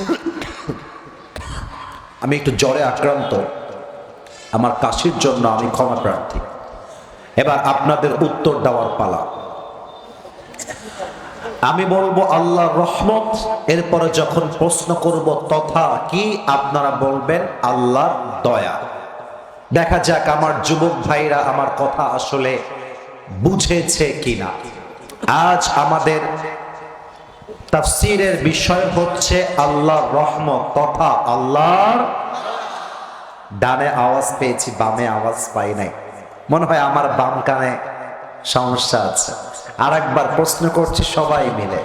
আমি একটু জ্বরে আক্রান্ত। আমার কাশির জন্য আমি ক্ষমা প্রার্থী। এবার আপনাদের উত্তর দেওয়ার পালা। আমি বলব, আল্লাহর রহমত, এরপরে যখন প্রশ্ন করব, তথা কি আপনারা বলবেন? আল্লাহর দয়া। দেখা যাক আমার যুবক ভাইরা আমার কথা আসলে বুঝেছে কিনা। আজ আমাদের তাফসিরের বিষয় হচ্ছে আল্লাহর রহমত তথা আল্লাহর ডানে আওয়াজ পেয়েছি, বামে আওয়াজ পাই নাই। মনে হয় আমার বাম কানে সমস্যা আছে। আর একবার প্রশ্ন করছি সবাই মিলে।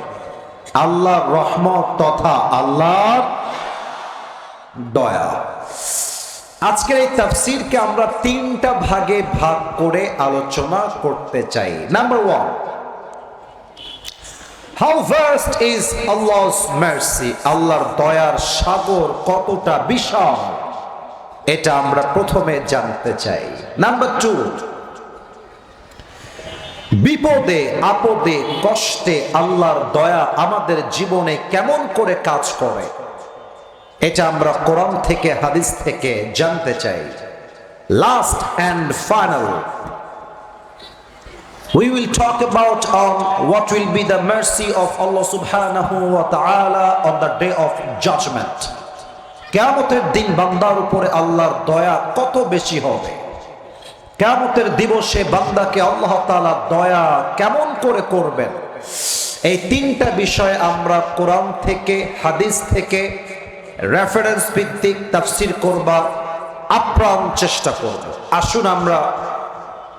আল্লাহর রহমত তথা আল্লাহর দয়া। আজকের এই তাফসিরকে আমরা তিনটা ভাগে ভাগ করে আলোচনা করতে চাই। Number one how vast is Allah's mercy আল্লাহর দয়ার সাগর কতটা বিশাল? এটা আমরা প্রথমে জানতে চাই। নাম্বার টু বিপদে, আপদে, কষ্টে আল্লাহর দয়া আমাদের জীবনে কেমন করে কাজ করে? এটা আমরা কোরআন থেকে, হাদিস থেকে জানতে চাই। Last and final We will talk about on what will be the mercy of Allah subhanahu wa ta'ala on the day of judgment. কেয়ামতের দিন বান্দার উপরে আল্লাহর দয়া কত বেশি হবে? কেয়ামতের দিবসে বান্দাকে আল্লাহ তাআলা দয়া কেমন করে করবেন? এই তিনটা বিষয় আমরা কোরআন থেকে, হাদিস থেকে রেফারেন্স ভিত্তিক তাফসির করবার আপ্রাণ চেষ্টা করব। আসুন আমরা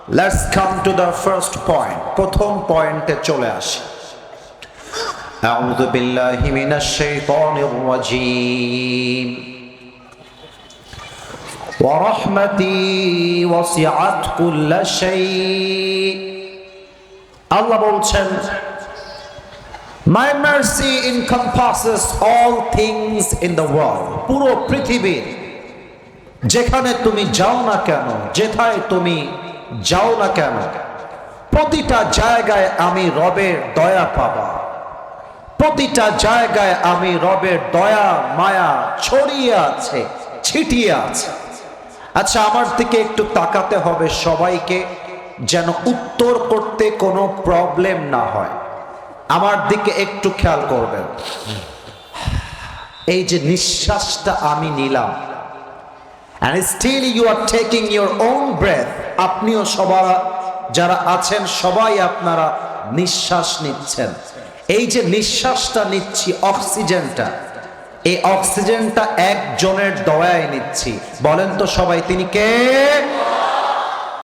let's come to the first point প্রথম পয়েন্টে চলে আসি أعوذ بالله من الشيطان الرجيم ورحمتي وسعت كل شيء আল্লাহ বলছেন My mercy encompasses all things in the world পুরো পৃথিবীর যেখানে তুমি যাও না কেন যেথায় তুমি যাও না কেন? প্রতিটা জায়গায় আমি রবের দয়া পাবা। প্রতিটা জায়গায় আমি রবের দয়া, মায়া ছড়িয়ে আছে, ছিটিয়ে আছে। আচ্ছা আমার দিকে একটু তাকাতে হবে সবাইকে, যেন উত্তর করতে কোনো প্রবলেম না হয়। আমার দিকে একটু খেয়াল করবেন। এই যে নিঃশ্বাসটা আমি নিলাম and still you are taking your own breath আপনিও সবার যারা আছেন, সবাই আপনারা নিঃশ্বাস নিচ্ছেন। এই যে নিঃশ্বাসটা নিচ্ছি, অক্সিজেনটা, এই অক্সিজেনটা একজনের দয়ায় নিচ্ছি। বলেন তো সবাই, তিনি কে?